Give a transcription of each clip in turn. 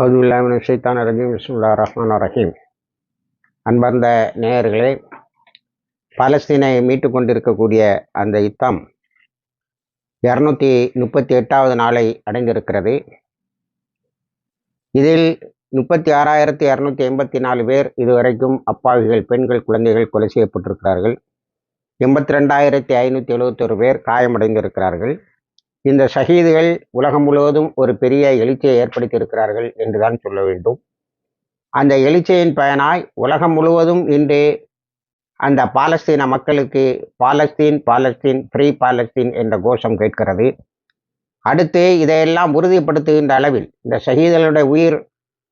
அவுதுல்லாமின் ஷைத்தான் ரஜீம் பிஸ்முல்லா ரஹ்மான் ரஹீம். அன்பார்ந்த நேயர்களே பாலஸ்தீனை மீட்டு கொண்டிருக்கக்கூடிய அந்த யுத்தம் இரநூத்தி முப்பத்தி எட்டாவது நாளை அடைந்திருக்கிறது. இதில் முப்பத்தி ஆறாயிரத்தி இரநூத்தி எண்பத்தி நாலு பேர் இதுவரைக்கும் அப்பாவிகள் பெண்கள் குழந்தைகள் கொலை செய்யப்பட்டிருக்கிறார்கள். எண்பத்தி ரெண்டாயிரத்தி ஐநூற்றி எழுபத்தொரு பேர் காயமடைந்திருக்கிறார்கள். இந்த ஷஹீதுகள் உலகம் முழுவதும் ஒரு பெரிய எழுச்சியை ஏற்படுத்தியிருக்கிறார்கள் என்றுதான் சொல்ல வேண்டும். அந்த எழுச்சியின் பயனாய் உலகம் முழுவதும் இன்று அந்த பாலஸ்தீன மக்களுக்கு பாலஸ்தீன் பாலஸ்தீன் ஃப்ரீ பாலஸ்தீன் என்ற கோஷம் கேட்கிறது. அடுத்து இதையெல்லாம் உறுதிப்படுத்துகின்ற அளவில் இந்த ஷஹீதர்களுடைய உயிர்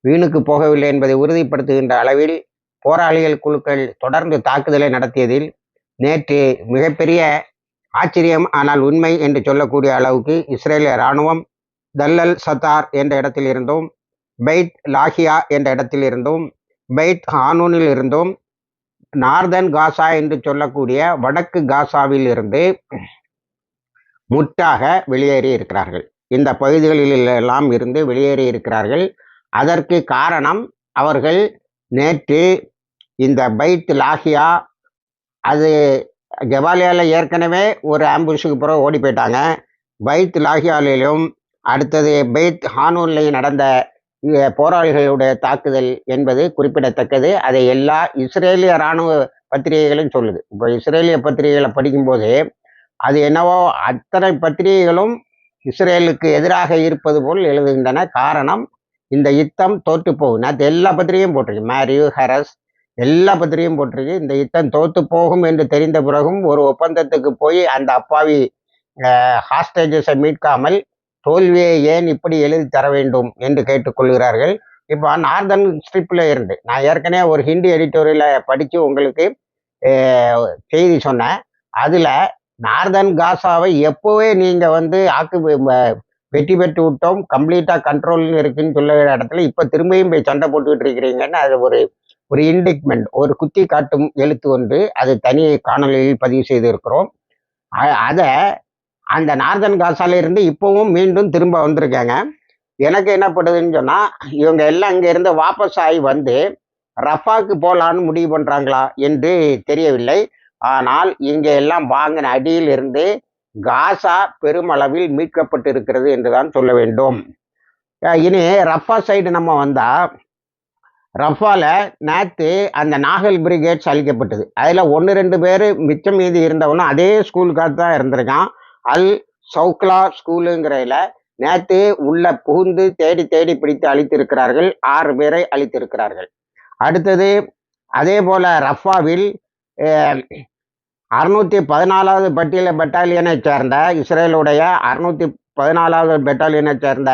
வீணுக்கு போகவில்லை என்பதை உறுதிப்படுத்துகின்ற அளவில் போராளிகள் குழுக்கள் தொடர்ந்து தாக்குதலை நடத்தியதில் நேற்று மிகப்பெரிய ஆச்சரியம் ஆனால் உண்மை என்று சொல்லக்கூடிய அளவுக்கு இஸ்ரேலிய இராணுவம் தல்லல் சத்தார் என்ற இடத்தில் இருந்தும் பெய்த் லாஹியா என்ற இடத்தில் இருந்தும் பெய்த் ஹானூனில் இருந்தும் நார்தன் காசா என்று சொல்லக்கூடிய வடக்கு காசாவில் இருந்து முற்றாக வெளியேறி இருக்கிறார்கள். இந்த பகுதிகளில் எல்லாம் இருந்து வெளியேறி இருக்கிறார்கள். அதற்கு காரணம் அவர்கள் நேற்று இந்த பைத் லாஹியா அது கெவாலியாவில் ஏற்கனவே ஒரு ஆம்புஷுக்கு பிறகு ஓடி போயிட்டாங்க. பைத் லாகியாலிலும் அடுத்தது பைத் ஹானூன்லையும் நடந்த போராளிகளுடைய தாக்குதல் என்பது குறிப்பிடத்தக்கது. அதை எல்லா இஸ்ரேலிய இராணுவ பத்திரிகைகளும் சொல்லுது. இப்போ இஸ்ரேலிய பத்திரிகைகளை படிக்கும்போது அது என்னவோ அத்தனை பத்திரிகைகளும் இஸ்ரேலுக்கு எதிராக இருப்பது போல் எழுதுகின்றன. காரணம் இந்த யுத்தம் தோற்று போகும் நேற்று எல்லா பத்திரிகையும் போட்டிருக்கு. மேரியூ ஹெரஸ் எல்லா பத்திரிகையும் போட்டிருக்கு. இந்த யுத்தம் தோத்து போகும் என்று தெரிந்த பிறகும் ஒரு ஒப்பந்தத்துக்கு போய் அந்த அப்பாவி ஹாஸ்டேஜஸை மீட்காமல் தோல்வியை ஏன் இப்படி எழுதி தர வேண்டும் என்று கேட்டுக்கொள்கிறார்கள் இப்போ நார்தன் ஸ்ட்ரிப்பில் இருந்து நான் ஏற்கனவே ஒரு ஹிந்தி எடிட்டோரியில் படித்து உங்களுக்கு செய்தி சொன்னேன். அதில் நார்தன் காசாவை எப்போவே நீங்கள் வந்து ஆக்கு வெற்றி பெற்று விட்டோம் கம்ப்ளீட்டாக கண்ட்ரோல் இருக்குன்னு சொல்ல இடத்துல இப்போ திரும்பியும் போய் சண்டை போட்டுக்கிட்டு இருக்கிறீங்கன்னு அது ஒரு ஒரு இண்டிக்மெண்ட் ஒரு குத்தி காட்டும் எழுத்து ஒன்று அது தனி காணொலியில் பதிவு செய்திருக்கிறோம். அதை அந்த நார்தன் காசாலிருந்து இப்போவும் மீண்டும் திரும்ப வந்திருக்காங்க. எனக்கு என்னப்படுதுன்னு சொன்னால் இவங்க எல்லாம் இங்கேருந்து வாபஸ் ஆகி வந்து ரஃபாக்கு போகலான்னு முடிவு பண்ணுறாங்களா என்று தெரியவில்லை. ஆனால் இங்கே எல்லாம் வாங்கின அடியில் இருந்து காசா பெருமளவில் மீட்கப்பட்டு இருக்கிறது என்றுதான் சொல்ல வேண்டும். இனி ரஃபா சைடு நம்ம வந்தால் ரஃபால நேற்று அந்த நாகல் பிரிகேட்ஸ் அழிக்கப்பட்டது. அதில் ஒன்று ரெண்டு பேர் மிச்சம் மீதி இருந்தவனும் அதே ஸ்கூலுக்காக தான் இருந்திருக்கான். அல் சவுக்லா ஸ்கூலுங்கிறதுல நேற்று உள்ள புகுந்து தேடி தேடி பிடித்து அழித்திருக்கிறார்கள். ஆறு பேரை அழித்திருக்கிறார்கள். அடுத்தது அதே போல் ரஃபாவில் அறுநூற்றி பதினாலாவது பட்டியல பெட்டாலியனை சேர்ந்த இஸ்ரேலுடைய அறுநூற்றி பதினாலாவது பெட்டாலியனை சேர்ந்த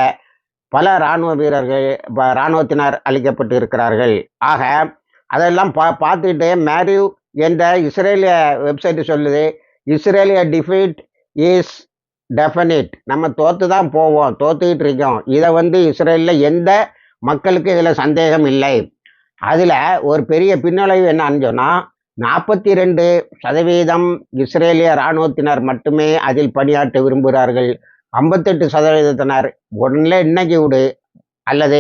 பல இராணுவ வீரர்கள் இராணுவத்தினர் அளிக்கப்பட்டு இருக்கிறார்கள் ஆக அதெல்லாம் பா பார்த்துக்கிட்டே மேரியூ என்ற இஸ்ரேலிய வெப்சைட் சொல்லுது இஸ்ரேலிய டிஃபீட் இஸ் டெஃபனிட் நம்ம தோற்று தான் போவோம் தோத்துக்கிட்டு இருக்கோம். இதை வந்து இஸ்ரேலில் எந்த மக்களுக்கு இதில் சந்தேகம் இல்லை. அதில் ஒரு பெரிய பின்னடைவு என்னன்னு சொன்னால் நாற்பத்தி ரெண்டு சதவீதம் இஸ்ரேலிய இராணுவத்தினர் மட்டுமே அதில் பணியாற்ற விரும்புகிறார்கள். ஐம்பத்தெட்டு சதவீதத்தினர் ஒன்றில் இன்னைக்கு விடு அல்லது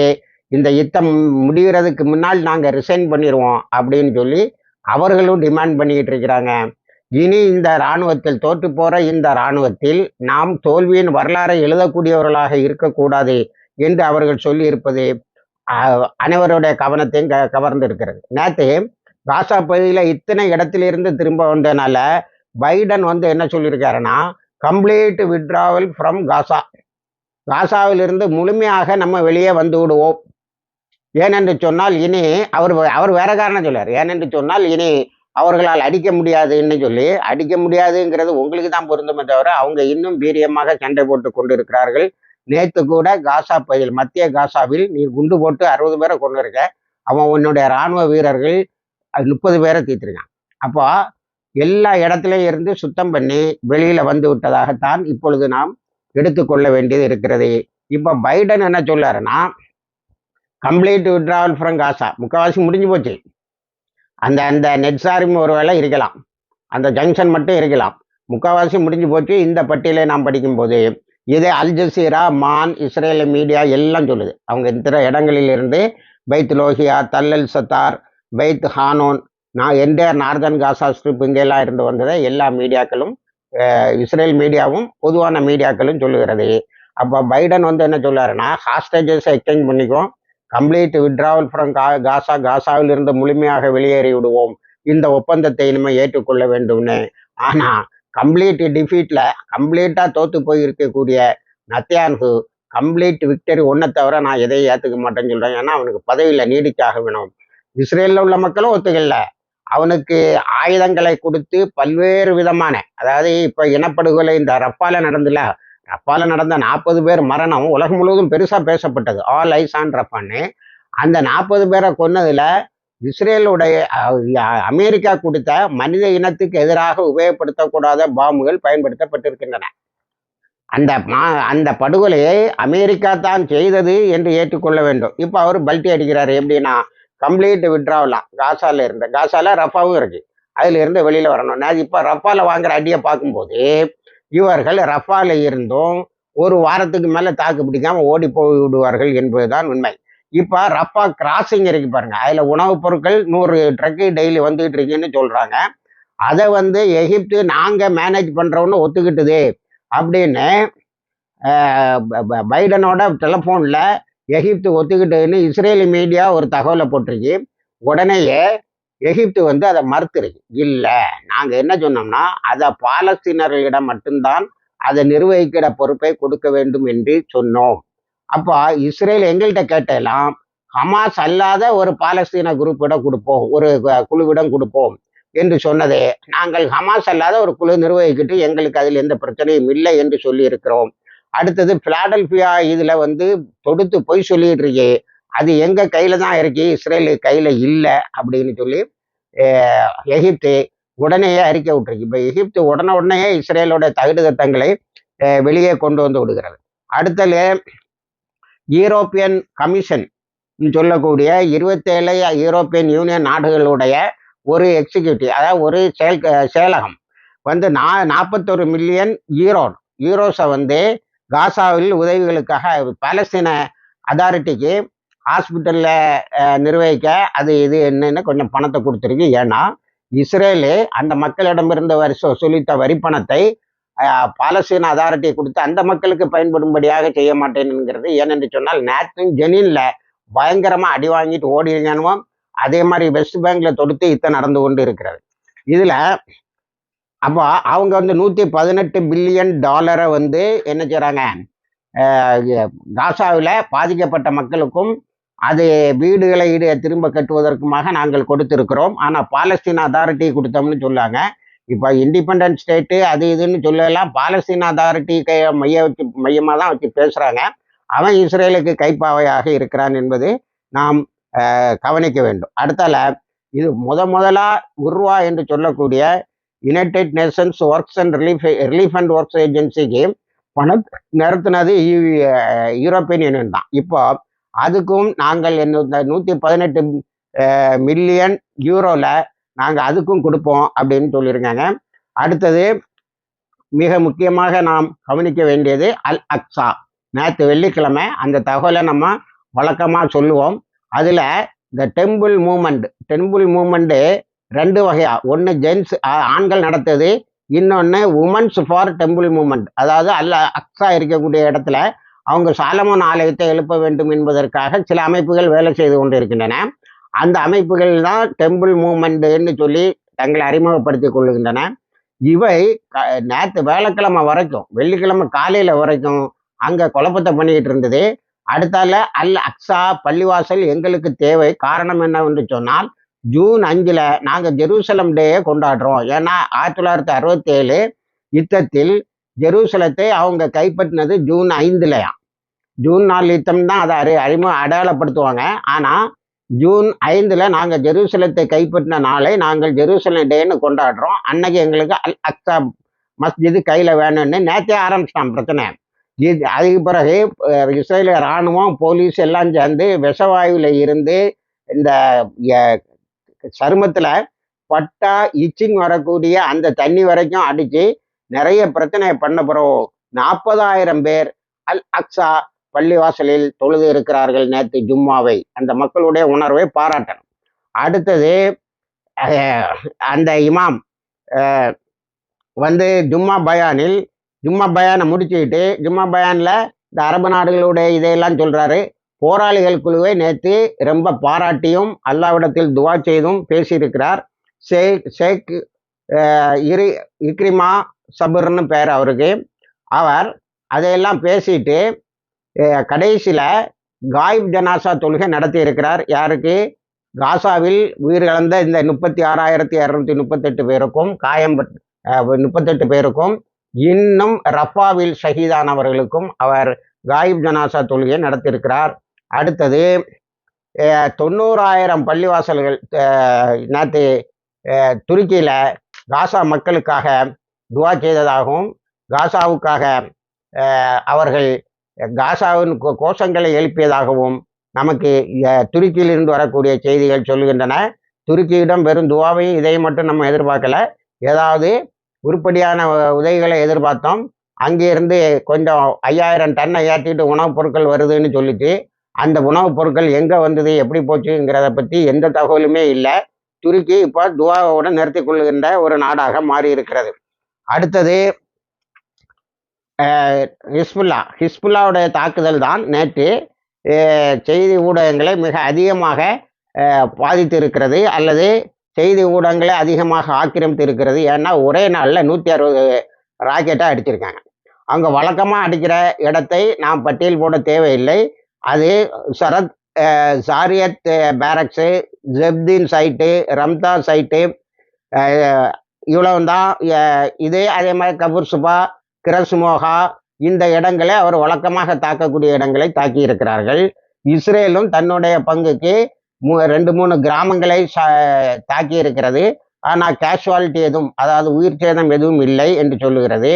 இந்த யுத்தம் முடிகிறதுக்கு முன்னால் நாங்கள் ரிசைன் பண்ணிடுவோம் அப்படின்னு சொல்லி அவர்களும் டிமாண்ட் பண்ணிக்கிட்டு இருக்கிறாங்க. இனி இந்த இராணுவத்தில் தோற்று போகிற இந்த இராணுவத்தில் நாம் தோல்வியின் வரலாறை எழுதக்கூடியவர்களாக இருக்கக்கூடாது என்று அவர்கள் சொல்லியிருப்பது அனைவருடைய கவனத்தையும் க கவர்ந்து இருக்கிறது நேற்று காசா பகுதியில் இத்தனை இடத்திலிருந்து திரும்ப வந்ததுனால பைடன் வந்து என்ன சொல்லியிருக்காருன்னா கம்ப்ளீட் விட்ராவல் ஃப்ரம் காசா காசாவிலிருந்து முழுமையாக நம்ம வெளியே வந்து விடுவோம். ஏனென்று சொன்னால் இனி அவர் அவர் வேற காரணம் சொல்லார் ஏனென்று சொன்னால் இனி அவர்களால் அடிக்க முடியாதுன்னு சொல்லி அடிக்க முடியாதுங்கிறது உங்களுக்கு தான் பொருந்துமே தவிர அவங்க இன்னும் வீரியமாக சண்டை போட்டு கொண்டு இருக்கிறார்கள் நேற்று கூட காசா பகுதியில் மத்திய காசாவில் நீ குண்டு போட்டு அறுபது பேரை கொண்டு இருக்க அவன் உன்னுடைய இராணுவ வீரர்கள் முப்பது பேரை தீர்த்துருக்கான். அப்போ எல்லா இடத்துலையும் இருந்து சுத்தம் பண்ணி வெளியில வந்து விட்டதாகத்தான் இப்பொழுது நாம் எடுத்துக்கொள்ள வேண்டியது இருக்கிறது. இப்போ பைடன் என்ன சொல்லாருன்னா கம்ப்ளீட் விட்ராவல் ஃப்ரம் காசா முக்கால்வாசி முடிஞ்சு போச்சு. அந்த அந்த நெட்சாரிம் ஒரு வேலை இருக்கலாம். அந்த ஜங்ஷன் மட்டும் இருக்கலாம். முக்கால்வாசி முடிஞ்சு போச்சு. இந்த பட்டியலை நாம் படிக்கும்போது இதே அல் ஜசீரா மான் இஸ்ரேல் மீடியா எல்லாம் சொல்லுது. அவங்க இருக்கிற இடங்களிலிருந்து பைத் லோஹியா தல்லல் சத்தார் பைத் ஹானோன் நான் எந்த நார்தன் காசா ஸ்ட்ரிப் இங்கெல்லாம் இருந்து வந்ததை எல்லா மீடியாக்களும் இஸ்ரேல் மீடியாவும் பொதுவான மீடியாக்களும் சொல்லுகிறது. அப்போ பைடன் வந்து என்ன சொல்லுவாருன்னா ஹாஸ்டேஜஸ் எக்ஸ்சேஞ்ச் பண்ணிக்குவோம். கம்ப்ளீட் விட்ராவல் ஃப்ரம் கா காசா காசாவில் இருந்து முழுமையாக வெளியேறி விடுவோம். இந்த ஒப்பந்தத்தை இனிமேல் ஏற்றுக்கொள்ள வேண்டும்னு. ஆனால் கம்ப்ளீட் டிஃபீட்டில் கம்ப்ளீட்டாக தோற்று போய் இருக்கக்கூடிய நத்தியான்கு கம்ப்ளீட் விக்டரி ஒன்றை தவிர நான் எதையும் ஏற்றுக்க மாட்டேன்னு சொல்கிறேன் ஏன்னா அவனுக்கு பதவியில் நீடிச்சாக வேணும். இஸ்ரேலில் உள்ள மக்களும் ஒத்துக்கல. அவனுக்கு ஆயுதங்களை கொடுத்து பல்வேறு விதமான அதாவது இப்போ இனப்படுகொலை இந்த ரப்பால நடந்துல ரப்பால நடந்த நாற்பது பேர் மரணம் உலகம் முழுவதும் பெருசா பேசப்பட்டது. ஆல் ஐஸ் ஆன் ரப்பான்னு அந்த நாற்பது பேரை கொன்னதுல இஸ்ரேலுடைய அமெரிக்கா கொடுத்த மனித இனத்துக்கு எதிராக உபயோகப்படுத்தக்கூடாத பாம்புகள் பயன்படுத்தப்பட்டிருக்கின்றன. அந்த மா- அந்த படுகொலையை அமெரிக்கா தான் செய்தது என்று ஏற்றுக்கொள்ள வேண்டும். இப்போ அவர் பல்ட்டி அடிக்கிறார். எப்படின்னா கம்ப்ளீட் விட்ராவலாம் காசால இருந்த காசால ரஃபாவும் இருக்கு. அதுல இருந்து வெளியில வரணும். நான் இப்போ ரஃபால வாங்குற அடியை பார்க்கும்போது இவர்கள் ரஃபால இருந்தும் ஒரு வாரத்துக்கு மேல தாக்கு பிடிக்காம ஓடி போய் விடுவார்கள் என்பதுதான் உண்மை. இப்போ ரஃபா கிராசிங் இருக்கு பாருங்க. அதுல உணவுப் பொருட்கள் நூறு ட்ரக்கு டெய்லி வந்துகிட்டு இருக்குன்னு சொல்றாங்க. அதை வந்து எகிப்து நாங்க மேனேஜ் பண்றோம்னு ஒத்துக்கிட்டுது அப்படின்னு பைடனோட டெலஃபோனில் எகிப்து ஒத்துக்கிட்டதுன்னு இஸ்ரேலி மீடியா ஒரு தகவலை போட்டிருக்கு. உடனேயே எகிப்து வந்து அதை மறுத்துருக்கு. இல்லை நாங்கள் என்ன சொன்னோம்னா அதை பாலஸ்தீனர்களிடம் மட்டும்தான் அதை நிர்வகிக்கிற பொறுப்பை கொடுக்க வேண்டும் என்று சொன்னோம். அப்போ இஸ்ரேல் எங்கள்கிட்ட கேட்டெல்லாம் ஹமாஸ் அல்லாத ஒரு பாலஸ்தீன குரூப்பிடம் கொடுப்போம் ஒரு குழுவிடம் கொடுப்போம் என்று சொன்னதே நாங்கள் ஹமாஸ் அல்லாத ஒரு குழு நிர்வகிக்கிட்டு எங்களுக்கு அதில் எந்த பிரச்சனையும் இல்லை என்று சொல்லி இருக்கிறோம் அடுத்தது பிளாடல்பியா இதில் வந்து தொடுத்து பொய் சொல்லிட்டு அது எங்கள் கையில் தான் இருக்கு இஸ்ரேலு கையில் இல்லை அப்படின்னு சொல்லி எகிப்து உடனேயே அறிக்கை விட்டுருக்கு. இப்போ எகிப்து உடனே உடனே இஸ்ரேலோட தகுடு திட்டங்களை வெளியே கொண்டு வந்து விடுகிறது. அடுத்தது யூரோப்பியன் கமிஷன் சொல்லக்கூடிய இருபத்தேழு யூரோப்பியன் யூனியன் நாடுகளுடைய ஒரு எக்ஸிக்யூட்டிவ் அதாவது ஒரு செயல் செயலகம் வந்து நா நாற்பத்தொரு மில்லியன் ஈரோ ஈரோஸை வந்து காசாவில் உதவிகளுக்காக பாலஸ்தீன அதாரிட்டிக்கு ஹாஸ்பிட்டலில் நிர்வகிக்க அது இது என்னன்னு கொஞ்சம் பணத்தை கொடுத்துருக்கு. ஏன்னா இஸ்ரேலு அந்த மக்களிடமிருந்து வரி சொ- சொல்லித்த வரி பணத்தை பாலஸ்தீன அதாரிட்டி கொடுத்து அந்த மக்களுக்கு பயன்படும்படியாக செய்ய மாட்டேனுங்கிறது ஏனென்று சொன்னால் நேற்றும் ஜெனின்ல பயங்கரமாக அடி வாங்கிட்டு ஓடிருக்கானுவோ அதே மாதிரி வெஸ்ட் பேங்க்ல தொடுத்து இத்த நடந்து கொண்டு இருக்கிறது. இதில் அப்போ அவங்க வந்து நூற்றி பதினெட்டு பில்லியன் டாலரை வந்து என்ன செய்கிறாங்க காசாவில் பாதிக்கப்பட்ட மக்களுக்கும் அது வீடுகளை ஈடு திரும்ப கட்டுவதற்குமாக நாங்கள் கொடுத்திருக்கிறோம். ஆனால் பாலஸ்தீன் அதாரிட்டி கொடுத்தோம்னு சொல்லாங்க இப்போ இண்டிபெண்டன்ட் ஸ்டேட்டு அது இதுன்னு சொல்லலாம். பாலஸ்தீன அதாரிட்டி கை மைய வச்சு மையமாக தான் வச்சு பேசுகிறாங்க அவன் இஸ்ரேலுக்கு கைப்பாவையாக இருக்கிறான் என்பது நாம் கவனிக்க வேண்டும். அடுத்தால இது முத முதலா உருவா என்று சொல்லக்கூடிய United Nations Works and Relief Relief and Works ஏஜென்சிக்கு பணம் நிறுத்தினது யூ- யூரோப்பியன் யூனியன் தான். இப்போ அதுக்கும் நாங்கள் இந்த நூற்றி பதினெட்டு மில்லியன் யூரோவில் நாங்கள் அதுக்கும் கொடுப்போம் அப்படின்னு சொல்லியிருக்காங்க. அடுத்தது மிக முக்கியமாக நாம் கவனிக்க வேண்டியது அல் அக்ஸா நேற்று வெள்ளிக்கிழமை அந்த தகவலை நம்ம வழக்கமாக சொல்லுவோம். அதில் இந்த டெம்பிள் மூமெண்ட் டெம்பிள் மூமெண்ட்டு ரெண்டு வகையா. ஒன்று ஜென்ஸ் ஆண்கள் நடத்துது. இன்னொன்று உமன்ஸ் ஃபார் டெம்பிள் மூமெண்ட் அதாவது அல்ல அக்ஸா இருக்கக்கூடிய இடத்துல அவங்க சாலமோன் ஆலயத்தை எழுப்ப வேண்டும் என்பதற்காக சில அமைப்புகள் வேலை செய்து கொண்டிருக்கின்றன. அந்த அமைப்புகள் தான் டெம்பிள் மூமெண்ட்டுன்னு சொல்லி தங்களை அறிமுகப்படுத்திக் கொள்ளுகின்றன இவை க- வேலைக்கிழமை வரைக்கும் வெள்ளிக்கிழமை காலையில் வரைக்கும் அங்கே குழப்பத்தை பண்ணிக்கிட்டு இருந்தது. அடுத்தால அல் அக்ஸா பள்ளிவாசல் எங்களுக்கு தேவை. காரணம் என்னவென்று சொன்னால் ஜூன் அஞ்சில் நாங்கள் ஜெருசலம் டேயை கொண்டாடுறோம். ஏன்னா ஆயிரத்தி தொள்ளாயிரத்தி அறுபத்தி ஏழு யுத்தத்தில் ஜெருசலத்தை அவங்க கைப்பற்றினது ஜூன் ஐந்துலயா. ஜூன் நாலு யுத்தம் தான் அதை அறி அறிமுக அடையாளப்படுத்துவாங்க. ஆனால் ஜூன் ஐந்தில் நாங்கள் ஜெருசலத்தை கைப்பற்றின நாளை நாங்கள் ஜெருசலம் டேன்னு கொண்டாடுறோம். அன்னைக்கு எங்களுக்கு அல் அக்ஸா மஸ்ஜிது கையில் வேணும்னு நேற்றே ஆரம்பிச்சிட்டான் பிரச்சனை. இது அதுக்கு பிறகு இஸ்ரேலிய இராணுவம் போலீஸ் எல்லாம் சேர்ந்து விஷவாயுவில் இருந்து இந்த சருமத்துல பட்டா இச்சிங் வரக்கூடிய அந்த தண்ணி வரைக்கும் அடிச்சு நிறைய பிரச்சனை பண்ண பிறகு நாற்பதாயிரம் பேர் அல் அக்ஸா பள்ளிவாசலில் தொழுது இருக்கிறார்கள் நேற்று ஜும்மாவை. அந்த மக்களுடைய உணர்வை பாராட்டணும். அடுத்தது அந்த இமாம் வந்து ஜும்மா பயானில் ஜும்மா பயானை முடிச்சுக்கிட்டு ஜும்மா பயானில் இந்த அரபு நாடுகளுடைய இதையெல்லாம் சொல்கிறாரு போராளிகள் குழுவை நேற்று ரொம்ப பாராட்டியும் அல்லாவிடத்தில் துவா செய்தும் பேசியிருக்கிறார். ஷேக் ஷேக் இரு இக்ரிமா சபுர்னு பேர் அவருக்கு. அவர் அதையெல்லாம் பேசிட்டு கடைசியில் காயிப் ஜனாசா தொழுகை நடத்தி இருக்கிறார் யாருக்கு? காசாவில் உயிரிழந்த இந்த முப்பத்தி ஆறாயிரத்தி இரநூத்தி முப்பத்தெட்டு பேருக்கும் காயம் முப்பத்தெட்டு பேருக்கும் இன்னும் ரஃபாவில் ஷஹீதானவர்களுக்கும் அவர் காயிப் ஜனாசா தொழுகையை நடத்தியிருக்கிறார். அடுத்தது தொண்ணூறாயிரம் பள்ளிவாசல்கள் நேற்று துருக்கியில் காசா மக்களுக்காக துவா செய்ததாகவும் காசாவுக்காக அவர்கள் காசாவின் கோ- கோஷங்களை எழுப்பியதாகவும் நமக்கு துருக்கியிலிருந்து வரக்கூடிய செய்திகள் சொல்லுகின்றன. துருக்கியிடம் வெறும் துவாவையும் இதையும் மட்டும் நம்ம எதிர்பார்க்கல. ஏதாவது உருப்படியான உதவிகளை எதிர்பார்த்தோம். அங்கிருந்து கொஞ்சம் ஐயாயிரம் டன்னை ஏற்றிட்டு உணவுப் பொருட்கள் வருதுன்னு சொல்லிச்சு. அந்த உணவுப் பொருட்கள் எங்கே வந்தது எப்படி போச்சுங்கிறத பற்றி எந்த தகவலுமே இல்லை. துருக்கி இப்போ துவாவோட நிறுத்தி கொள்கின்ற ஒரு நாடாக மாறி இருக்கிறது அடுத்தது ஹிஸ்புல்லா. ஹிஸ்புல்லாவுடைய தாக்குதல் தான் நேற்று செய்தி ஊடகங்களை மிக அதிகமாக பாதித்து இருக்கிறது அல்லது செய்தி ஊடகங்களை அதிகமாக ஆக்கிரமித்து இருக்கிறது ஏன்னா ஒரே நாளில் நூற்றி அறுபது ராக்கெட்டாக அடிச்சிருக்காங்க. அவங்க வழக்கமாக அடிக்கிற இடத்தை நாம் பட்டியல் போட தேவையில்லை. அது சரத் சாரியத் பேரக்ஸு ஜெப்தீன் சைட்டு ரம்தா சைட்டு இவ்வளவு தான் இதே அதே மாதிரி கபூர் சுபா கிரஸ்மோகா இந்த இடங்களை அவர் வழக்கமாக தாக்கக்கூடிய இடங்களை தாக்கி இருக்கிறார்கள். இஸ்ரேலும் தன்னுடைய பங்குக்கு மூ ரெண்டு மூணு கிராமங்களை ச- தாக்கி இருக்கிறது. ஆனால் கேஷுவாலிட்டி எதுவும் அதாவது உயிர் சேதம் எதுவும் இல்லை என்று சொல்லுகிறது.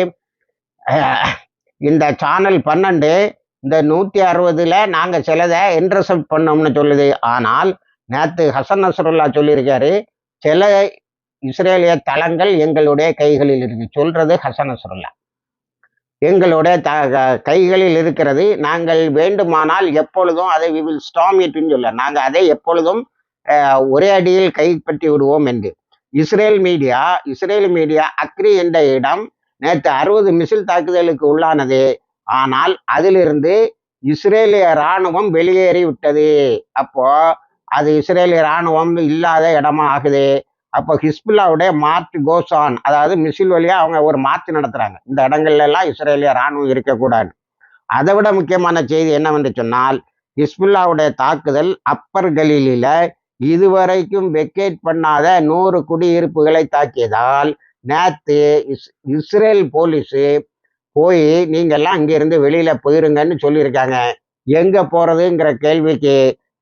இந்த சேனல் பன்னெண்டு இந்த நூற்றி அறுபதுல நாங்கள் சிலதை இன்டர்செப்ட் பண்ணோம்னு சொல்லுது. ஆனால் நேற்று ஹசன் நசருல்லா சொல்லியிருக்காரு சில இஸ்ரேலிய தளங்கள் எங்களுடைய கைகளில் இருக்கு. சொல்றது ஹசன் நசருல்லா. எங்களுடைய த க- கைகளில் இருக்கிறது. நாங்கள் வேண்டுமானால் எப்பொழுதும் அதை வி வில் ஸ்டாம் இட்னு சொல்ல. நாங்கள் அதை எப்பொழுதும் ஒரே அடியில் கைப்பற்றி விடுவோம் என்று. இஸ்ரேல் மீடியா இஸ்ரேல் மீடியா அக்ரி என்ற இடம் நேற்று அறுபது மிசில் தாக்குதலுக்கு உள்ளானது. ஆனால் அதிலிருந்து இஸ்ரேலிய இராணுவம் வெளியேறி விட்டது. அப்போ அது இஸ்ரேலிய இராணுவம் இல்லாத இடமா ஆகுது. அப்போ ஹிஸ்புல்லாவுடைய மார்ச் கோசான் அதாவது மிசில் வழியா அவங்க ஒரு மார்ச் நடத்துறாங்க. இந்த இடங்கள்ல எல்லாம் இஸ்ரேலிய இராணுவம் இருக்கக்கூடாது. அதை விட முக்கியமான செய்தி என்னவென்று சொன்னால் ஹிஸ்புல்லாவுடைய தாக்குதல் அப்பர் கலீலில இதுவரைக்கும் வெக்கேட் பண்ணாத நூறு குடியிருப்புகளை தாக்கியதால் நேத்து இஸ் இஸ்ரேல் போலீஸு போய் நீங்கெல்லாம் அங்கேருந்து வெளியில போயிருங்கன்னு சொல்லியிருக்காங்க. எங்க போறதுங்கிற கேள்விக்கு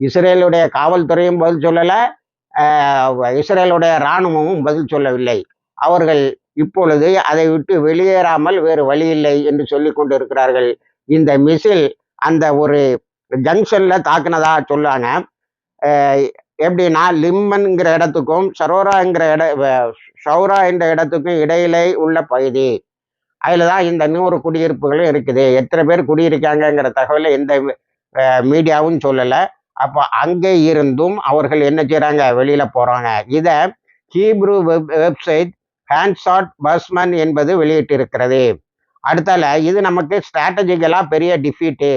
இஸ்ரேலுடைய காவல்துறையும் பதில் சொல்லல இஸ்ரேலுடைய இராணுவமும் பதில் சொல்லவில்லை. அவர்கள் இப்பொழுது அதை விட்டு வெளியேறாமல் வேறு வழி இல்லை என்று சொல்லி கொண்டு இருக்கிறார்கள் இந்த மிசில் அந்த ஒரு ஜங்ஷன்ல தாக்குனதா சொல்லாங்க. எப்படின்னா லிம்மன்ங்கிற இடத்துக்கும் சரோராங்கிற இட ஷௌரா என்ற இடத்துக்கும் இடையிலே உள்ள பகுதி. அதில் தான் இந்த நூறு குடியிருப்புகளும் இருக்குது. எத்தனை பேர் குடியிருக்காங்கங்கிற தகவலை எந்த மீடியாவும் சொல்லலை. அப்போ அங்கே இருந்தும் அவர்கள் என்ன செய்கிறாங்க வெளியில் போகிறாங்க இதை ஹீப்ரு வெப் வெப்சைட் ஹேண்ட்ஷாட் பஸ்மன் என்பது வெளியிட்டிருக்கிறது. அடுத்தால இது நமக்கு ஸ்ட்ராட்டஜிக்கலாக பெரிய டிஃபீட்டு.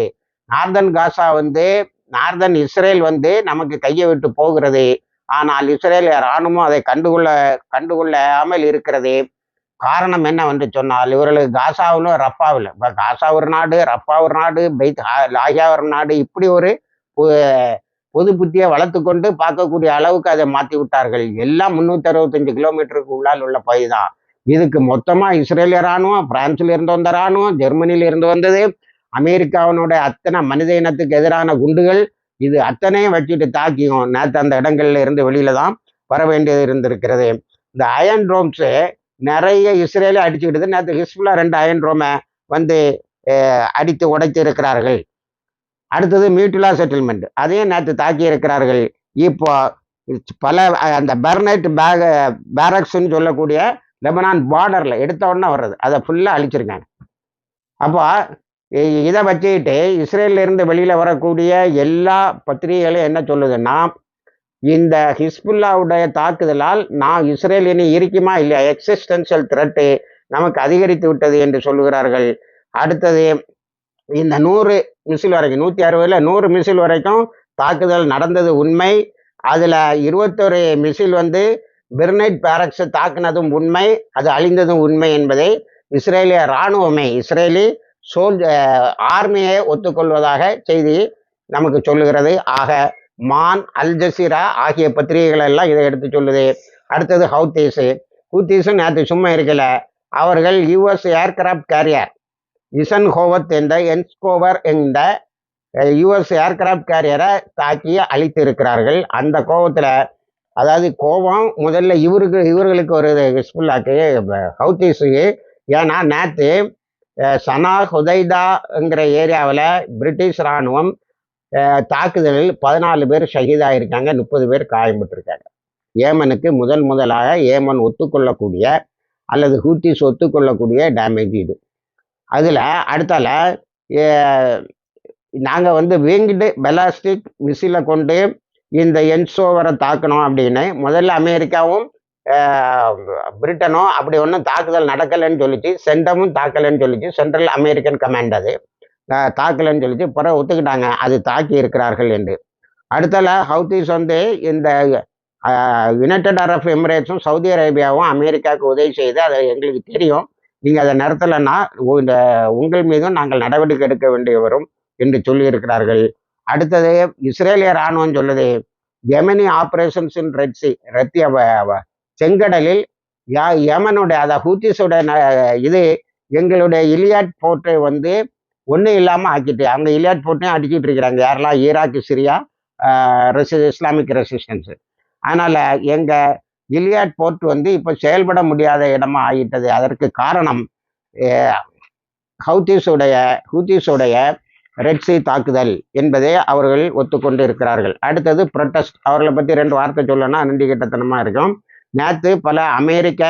நார்தன் காசா வந்து நார்தன் இஸ்ரேல் வந்து நமக்கு கையை விட்டு போகிறது. ஆனால் இஸ்ரேல் இராணுவம் அதை கண்டுகொள்ள கண்டுகொள்ளாமல் இருக்கிறது. காரணம் என்னவென்று சொன்னால் இவர்களுக்கு காசாவிலும் ரப்பாவிலும் இப்போ காசா ஒரு நாடு ரப்பா ஒரு நாடு பைத் ஹா- லாஹியா ஒரு நாடு இப்படி ஒரு பொது புத்தியை வளர்த்து கொண்டு பார்க்கக்கூடிய அளவுக்கு அதை மாற்றி விட்டார்கள். எல்லாம் முந்நூற்றி அறுபத்தஞ்சு கிலோமீட்டருக்கு உள்ளால் உள்ள பகுதி தான். இதுக்கு மொத்தமாக இஸ்ரேலிய இராணுவம் பிரான்சில் இருந்து வந்த இராணுவம் ஜெர்மனியில் இருந்து வந்தது. அமெரிக்காவினுடைய அத்தனை மனித இனத்துக்கு எதிரான குண்டுகள் இது அத்தனையும் வச்சுட்டு தாக்கியும் நேற்று அந்த இடங்கள்ல இருந்து வெளியில தான் வர வேண்டியது இருந்திருக்கிறது. இந்த அயன் ட்ரோம்ஸு நிறைய இஸ்ரேலே அடிச்சுக்கிட்டு நேற்று ஹிஸ்புல்லா ரெண்டு அயன் ரோமை வந்து அடித்து உடைத்து இருக்கிறார்கள் அடுத்தது மியூட்டுலா செட்டில்மெண்ட். அதையும் நேற்று தாக்கி இருக்கிறார்கள் இப்போ பல அந்த பெர்னைட் பேக பேரக்ஸ்ன்னு சொல்லக்கூடிய லெபனான் பார்டரில் எடுத்த உடனே வர்றது. அதை ஃபுல்லாக அழிச்சிருக்காங்க. அப்போ இதை வச்சுக்கிட்டு இஸ்ரேலிருந்து இருந்து வரக்கூடிய எல்லா பத்திரிகைகளும் என்ன சொல்லுதுன்னா இந்த ஹிஸ்புல்லாவுடைய தாக்குதலால் நான் இஸ்ரேல் இனி இருக்குமா இல்லையா? எக்ஸிஸ்டன்ஷியல் த்ரெட்டு நமக்கு அதிகரித்து விட்டது என்று சொல்லுகிறார்கள். அடுத்தது இந்த நூறு மிசில் வரைக்கும் நூற்றி அறுபதில் நூறு மிசில் வரைக்கும் தாக்குதல் நடந்தது உண்மை. அதில் இருபத்தொரு மிசில் வந்து பெர்னைட் பேரக்ஸை தாக்குனதும் உண்மை. அது அழிந்ததும் உண்மை என்பதை இஸ்ரேலிய இராணுவமே இஸ்ரேலி சோல் ஆர்மியை ஒத்துக்கொள்வதாக செய்தி நமக்கு சொல்லுகிறது. ஆக மான் அல் ஜசீரா ஆகிய பத்திரிகைகள் எல்லாம் இதை எடுத்து சொல்லுது. அடுத்தது ஹவுத்தீஸு. ஹூத்தீஸும் நேற்று சும்மா இருக்கல. அவர்கள் யுஎஸ் ஏர்கிராஃப்ட் கேரியர். இசன் ஹோவத் என்ற என்ஸ்கோவர் என்ற யுஎஸ் ஏர்கிராஃப்ட் கேரியரை தாக்கி அழித்து இருக்கிறார்கள் அந்த கோபத்தில் அதாவது கோபம் முதல்ல இவருக்கு இவர்களுக்கு வருது ஹிஸ்புல்லாக்கு ஹவுத்தீஸுக்கு ஏன்னா நேற்று சனா ஹுதைதாங்கிற ஏரியாவில் பிரிட்டிஷ் இராணுவம் தாக்குதலில் பதினாலு பேர் ஷஹீதாயிருக்காங்க முப்பது பேர் காயம்பட்டிருக்காங்க. ஏமனுக்கு முதல் முதலாக ஏமன் ஒத்துக்கொள்ளக்கூடிய அல்லது ஹூத்திஸ் ஒத்துக்கொள்ளக்கூடிய டேமேஜ் இது. அதில் அடுத்தால நாங்கள் வந்து வீங்கிட்டு பெலாஸ்டிக் மிசிலை கொண்டு இந்த என்சோவரை தாக்கணும் அப்படின்னு முதல்ல அமெரிக்காவும் பிரிட்டனும் அப்படி ஒன்றும் தாக்குதல் நடக்கலைன்னு சொல்லிச்சு சென்டமும் தாக்கலைன்னு சொல்லிச்சு சென்ட்ரல் அமெரிக்கன் கமாண்ட் அது. தாக்கலைன்னு சொல்லிச்சு பிறகு ஒத்துக்கிட்டாங்க. அது தாக்கி இருக்கிறார்கள் என்று. அடுத்தல ஹவுதீஸ் வந்து இந்த யுனைடெட் அரப் எமிரேட்ஸும் சவுதி அரேபியாவும் அமெரிக்காவுக்கு உதவி செய்து அதை எங்களுக்கு தெரியும். நீங்கள் அதை நடத்தலைன்னா இந்த உங்கள் மீதும் நாங்கள் நடவடிக்கை எடுக்க வேண்டி வரும் என்று சொல்லியிருக்கிறார்கள். அடுத்தது இஸ்ரேலிய இராணுவம் சொல்லுது யெமனி ஆப்ரேஷன்ஸ் இன் ரெட்சி ரத்திய செங்கடலில் யா- யமனுடைய அதை ஹூத்திஸோட ந- இது எங்களுடைய இலியாட் போர்ட்டை வந்து ஒன்றும் இல்லாமல் ஆக்கிட்டு அவங்க இலியாட் போர்ட்டையும் அடிச்சிட்டு இருக்கிறாங்க. யாரெல்லாம்? ஈராக்கு சிரியா ரெசி இஸ்லாமிக் ரெசிஸ்டன்ஸு அதனால் எங்கள் இலியாட் போர்ட் வந்து இப்போ செயல்பட முடியாத இடமா ஆகிட்டது. அதற்கு காரணம் ஹவுதீஸுடைய ஹவுத்தீஸுடைய ஹூத்திஸுடைய ரெட்சி தாக்குதல் என்பதை அவர்கள் ஒத்துக்கொண்டு இருக்கிறார்கள். அடுத்தது ப்ரொட்டஸ்ட் அவர்களை பற்றி ரெண்டு வார்த்தை சொல்லணும்னா நன்றி கிட்டத்தனமாக இருக்கும். நேற்று பல அமெரிக்க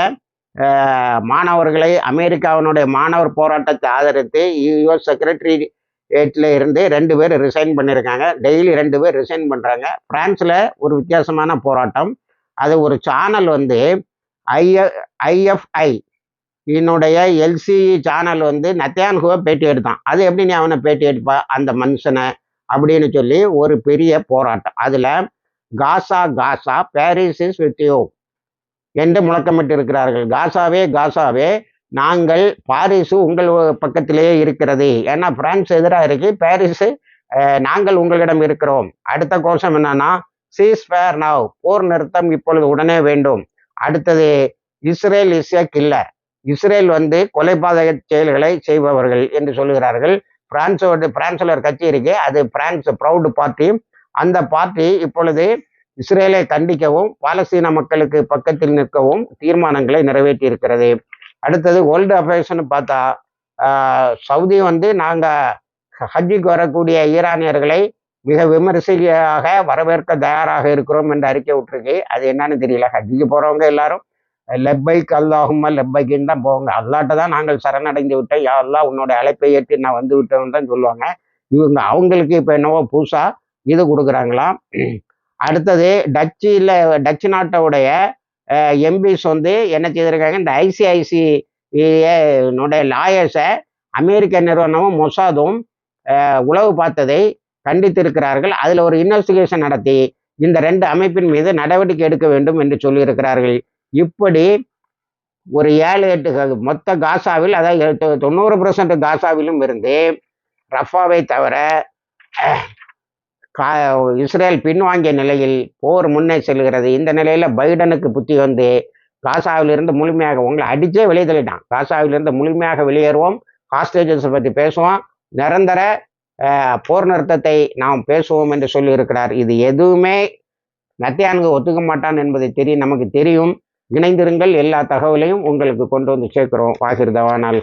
மாணவர்களை அமெரிக்காவினுடைய மாணவர் போராட்டத்தை ஆதரித்து யுஎஸ் செக்ரட்டரி ஏட்டில் இருந்து ரெண்டு பேர் ரிசைன் பண்ணியிருக்காங்க டெய்லி ரெண்டு பேர் ரிசைன் பண்ணுறாங்க ஃப்ரான்ஸில் ஒரு வித்தியாசமான போராட்டம். அது ஒரு சேனல் வந்து ஐஎ ஐஎஃப்ஐ என்னுடைய எல்சிஇ சேனல் வந்து நத்தியான்குவை பேட்டி எடுத்தான் அது எப்படி நீ அவனை பேட்டி எடுப்பா அந்த மனுஷனை அப்படின்னு சொல்லி ஒரு பெரிய போராட்டம். அதில் Gaza Gaza Paris is with you என்று முழக்கமிட்டு இருக்கிறார்கள் காசாவே காசாவே நாங்கள் பாரிஸு உங்கள் பக்கத்திலேயே இருக்கிறது. ஏன்னா பிரான்ஸ் எதிராக இருக்கு பாரிஸு நாங்கள் உங்களிடம் இருக்கிறோம். அடுத்த கோஷம் என்னன்னா சீஸ் ஃபேர் நவ் போர் நிறுத்தம் இப்பொழுது உடனே வேண்டும். அடுத்தது Israel is a killer Israel வந்து கொலைபாதக செயல்களை செய்பவர்கள் என்று சொல்லுகிறார்கள். பிரான்ஸோட பிரான்ஸில் ஒரு கட்சி இருக்கு. அது பிரான்ஸ் ப்ரௌடு பார்ட்டி அந்த பார்ட்டி இப்பொழுது இஸ்ரேலை கண்டிக்கவும் பாலஸ்தீன மக்களுக்கு பக்கத்தில் நிற்கவும் தீர்மானங்களை நிறைவேற்றி இருக்கிறது அடுத்தது வேர்ல்டு அஃபேர்ஸ்னு பார்த்தா சவுதி வந்து நாங்கள் ஹஜ்ஜிக்கு வரக்கூடிய ஈரானியர்களை மிக விமரிசையாக வரவேற்க தயாராக இருக்கிறோம் என்று அறிக்கை விட்டுருக்கு. அது என்னன்னு தெரியல. ஹஜ்ஜிக்கு போகிறவங்க எல்லாரும் லெப்பைக் அல்லாஹும்மா லெப்பைக்குன்னு தான் போவாங்க. அல்லாட்ட தான் நாங்கள் சரணடைந்து விட்டோம். யா அல்லா உன்னோட அழைப்பை ஏற்றி நான் வந்து விட்டோம்னு தான் சொல்லுவாங்க. இவங்க அவங்களுக்கு இப்போ என்னவோ புதுசாக இது கொடுக்குறாங்களாம். அடுத்தது டச்சில் டச்சு நாட்டோடைய எம்பிஸ் வந்து என்ன செய்திருக்காங்க? இந்த ஐசிஐசிஐனுடைய லாயர்ஸை அமெரிக்க நிறுவனமும் மொசாதும் உளவு பார்த்ததை கண்டித்திருக்கிறார்கள். அதில் ஒரு இன்வெஸ்டிகேஷன் நடத்தி இந்த ரெண்டு அமைப்பின் மீது நடவடிக்கை எடுக்க வேண்டும் என்று சொல்லியிருக்கிறார்கள். இப்படி ஒரு ஏழு எட்டு மொத்த காசாவில் அதாவது தொண்ணூறு பர்சன்ட் காசாவிலும் இருந்து ரஃபாவை தவிர கா- இஸ்ரேல் பின்வாங்கிய நிலையில் போர் முன்னே செல்கிறது. இந்த நிலையில பைடனுக்கு புத்தி வந்து காசாவிலிருந்து முழுமையாக உங்களை அடிச்சே வெளியே தள்ளிட்டான் காசாவிலிருந்து முழுமையாக வெளியேறுவோம். ஹாஸ்டேஜஸை பற்றி பேசுவோம். நிரந்தர போர் நிறுத்தத்தை நாம் பேசுவோம் என்று சொல்லியிருக்கிறார். இது எதுவுமே நத்தியானுக்கு ஒத்துக்க மாட்டான் என்பதை தெரியும் நமக்கு தெரியும். இணைந்திருங்கள். எல்லா தகவலையும் உங்களுக்கு கொண்டு வந்து சேர்க்கிறோம். வாகிர் தவான்.